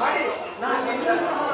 நான்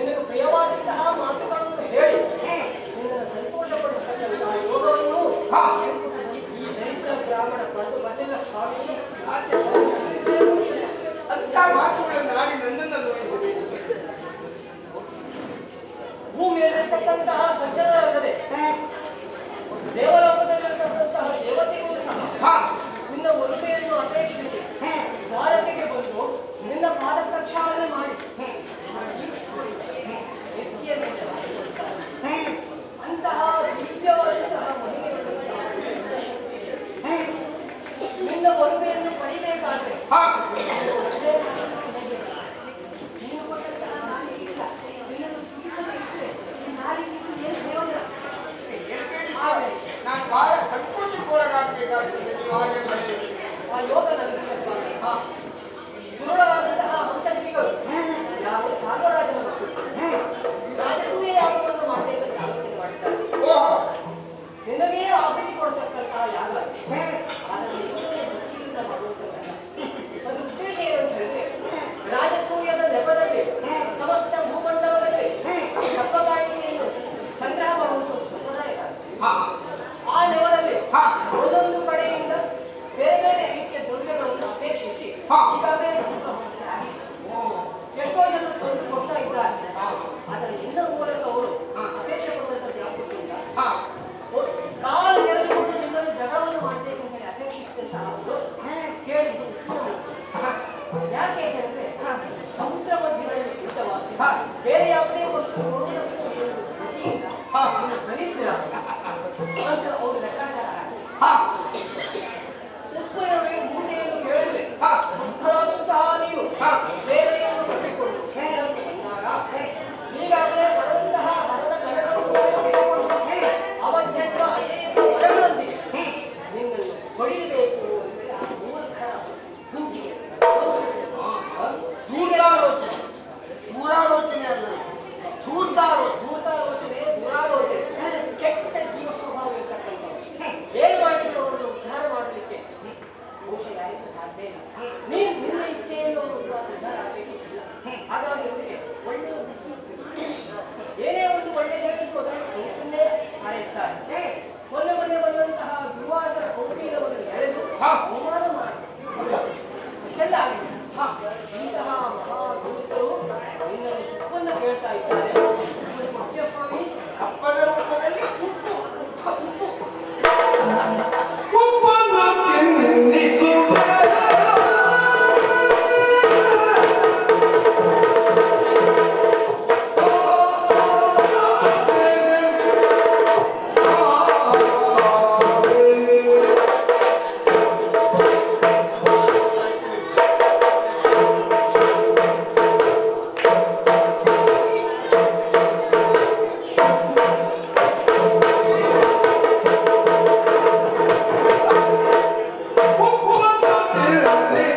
ನಿನಗೆ ಪ್ರಿಯವಾದಂತಹ ಮಾತುಗಳನ್ನು ಹೇಳಿ. ನಿನ್ನನ್ನು ಸಂತೋಷಪಡಿಸತಕ್ಕಂತಹ ಯೋಗವನ್ನು ಈ ದೈಹಿಕ ಬ್ರಾಹ್ಮಣ ಪಡೆದು ಬಂದಿಲ್ಲ ಸ್ವಾಮಿ ಅಂತ ಮಾತುಗಳನ್ನು ಆಡಿ ನನ್ನನ್ನು ನೋಯಿಸಬೇಕು ಭೂಮಿಯಲ್ಲಿರ್ತಕ್ಕಂತಹ ಸಜ್ಜನರಲ್ಲದೆ ದೇವಲೋಕದಲ್ಲಿರ್ತಕ್ಕಂತಹ ದೇವತೆಗೂ ಸಹ ನಿನ್ನ ಒಲುಮೆಯನ್ನು ಅಪೇಕ್ಷಿಸಿ ಭಾರತಿಗೆ ಬಂದು ನಿನ್ನ ಪಾದ ಪ್ರಕ್ಷಾಳನೆ ಮಾಡಿ Este Gracias. Let me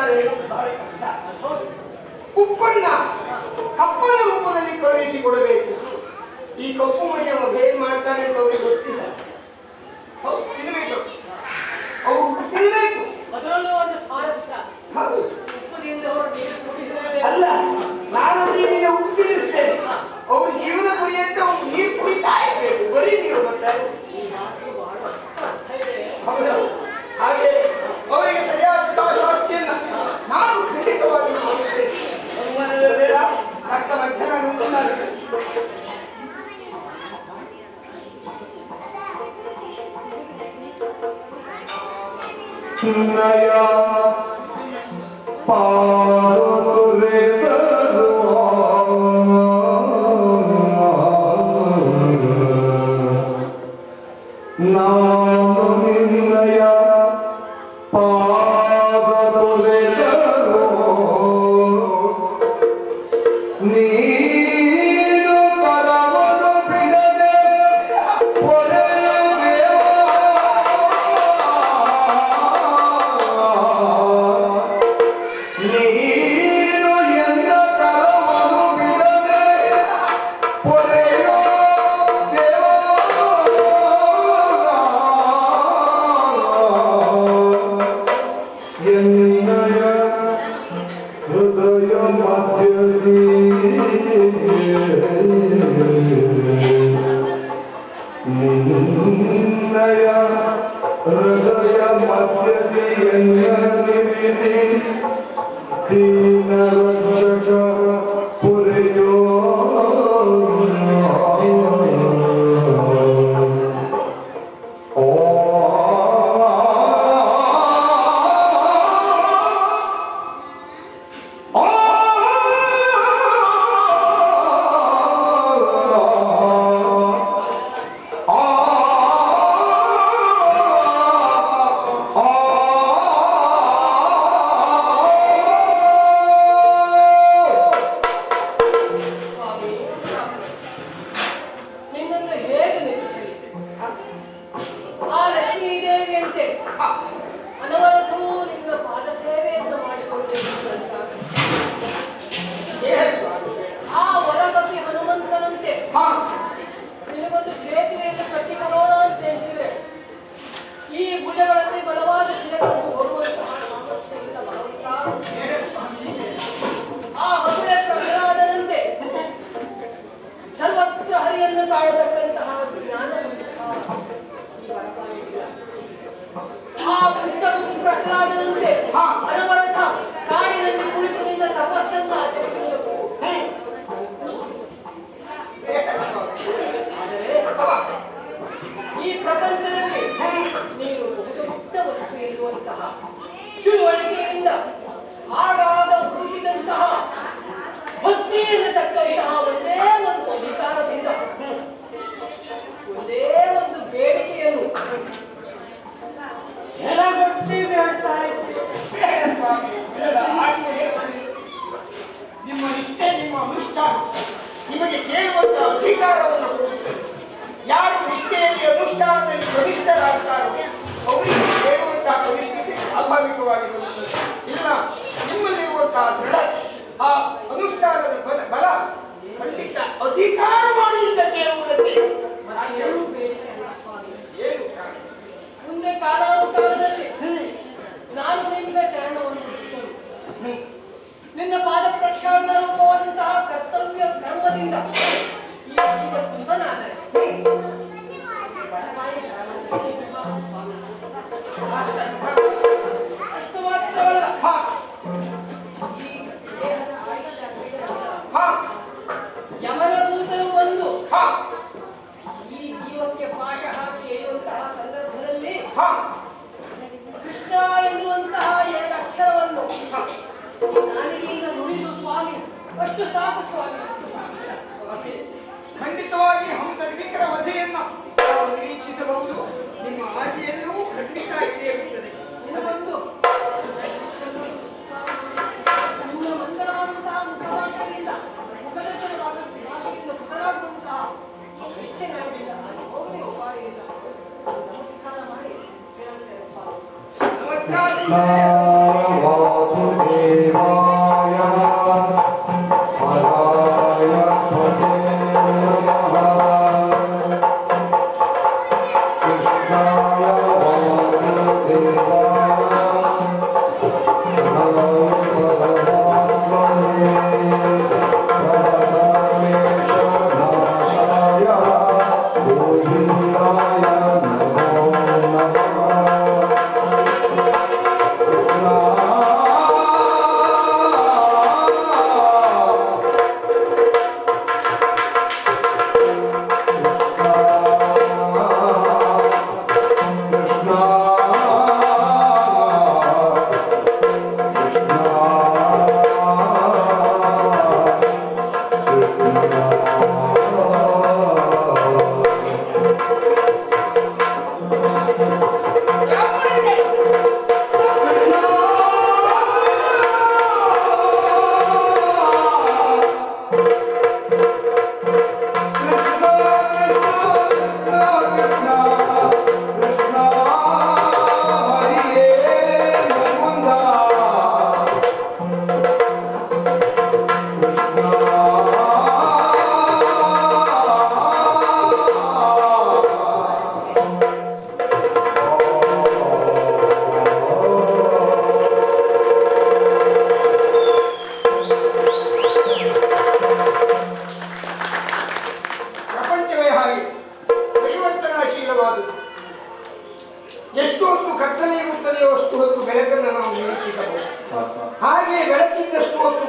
ಕಳಿಸ್ತಾರೆ ಉಪ್ಪನ್ನ, ಕಪ್ಪನ ರೂಪದಲ್ಲಿ ಕಳುಹಿಸಿ ಕೊಡಬೇಕು ಈ ಕಪ್ಪು ಮೈಯನ್ನು ಹೇಗೆ ಮಾಡ್ತಾನೆ ಅಂತ ಅವ್ರಿಗೆ ಗೊತ್ತಿಲ್ಲ. ತಿನ್ನಬೇಕು 나야 빠 നിന്നയ ഹൃദയ മധ്യതി എന്നെ തിരിസി ദീനരക്ഷക ನನಗೀಗ ನುಡಿಸು ಸ್ವಾಮಿ ಅಷ್ಟು ಸಾಕು ಸ್ವಾಮಿ ಖಂಡಿತವಾಗಿ ಹಂಸರ್ವಿಕರ ವಧೆಯನ್ನು ನಾವು ನಿರೀಕ್ಷಿಸಬಹುದು. ನಿಮ್ಮ ಆಸೆಯನ್ನು ಖಂಡಿತ ಈಡೇರುತ್ತದೆ ಇದೊಂದು ನಿಮ್ಮ ಮಂದರವಾದಂತಹ ಮುಖವಾಗಲಿಲ್ಲ ಮುಖದರ್ಶನವಾಗುತ್ತಿಲ್ಲ ಮುಖರಾಗುವಂತಹ ಇಚ್ಛೆಗಳಿಲ್ಲ ಹೋಗಲಿಕ್ಕೆ ಉಪಾಯ ಇಲ್ಲ ನಮಸ್ಕಾರ. ಮಾಡಿ ನಮಸ್ಕಾರ.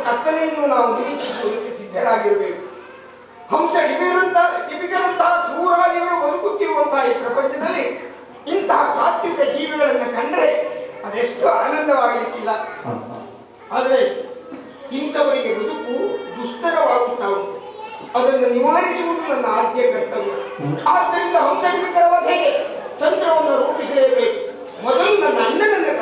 ಪ್ರಾರ್ಥನೆಯನ್ನು ನಾವು ನಿರೀಕ್ಷಿಸುವುದಕ್ಕೆ ಸಿದ್ಧರಾಗಿರಬೇಕು. ಹಂಸ ಡಿಬಿರಂತಹ ಡಿಬಿಗರಂತಹ ಕ್ರೂರಾದಿಗಳು ಬದುಕುತ್ತಿರುವಂತಹ ಈ ಪ್ರಪಂಚದಲ್ಲಿ ಇಂತಹ ಸಾತ್ವಿಕ ಜೀವಿಗಳನ್ನು ಕಂಡರೆ ಅದೆಷ್ಟು ಆನಂದವಾಗಲಿಕ್ಕಿಲ್ಲ. ಆದರೆ ಇಂಥವರಿಗೆ ಬದುಕು ದುಸ್ತರವಾಗುತ್ತಾ ಉಂಟು. ಅದನ್ನು ನಿವಾರಿಸುವುದು ನನ್ನ ಆದ್ಯ ಕರ್ತವ್ಯ. ಆದ್ದರಿಂದ ಹಂಸಡಿಬಿಕರ ವಧೆಗೆ ತಂತ್ರವನ್ನು ರೂಪಿಸಲೇಬೇಕು. ಮೊದಲು ನನ್ನ ಅಣ್ಣನನ್ನು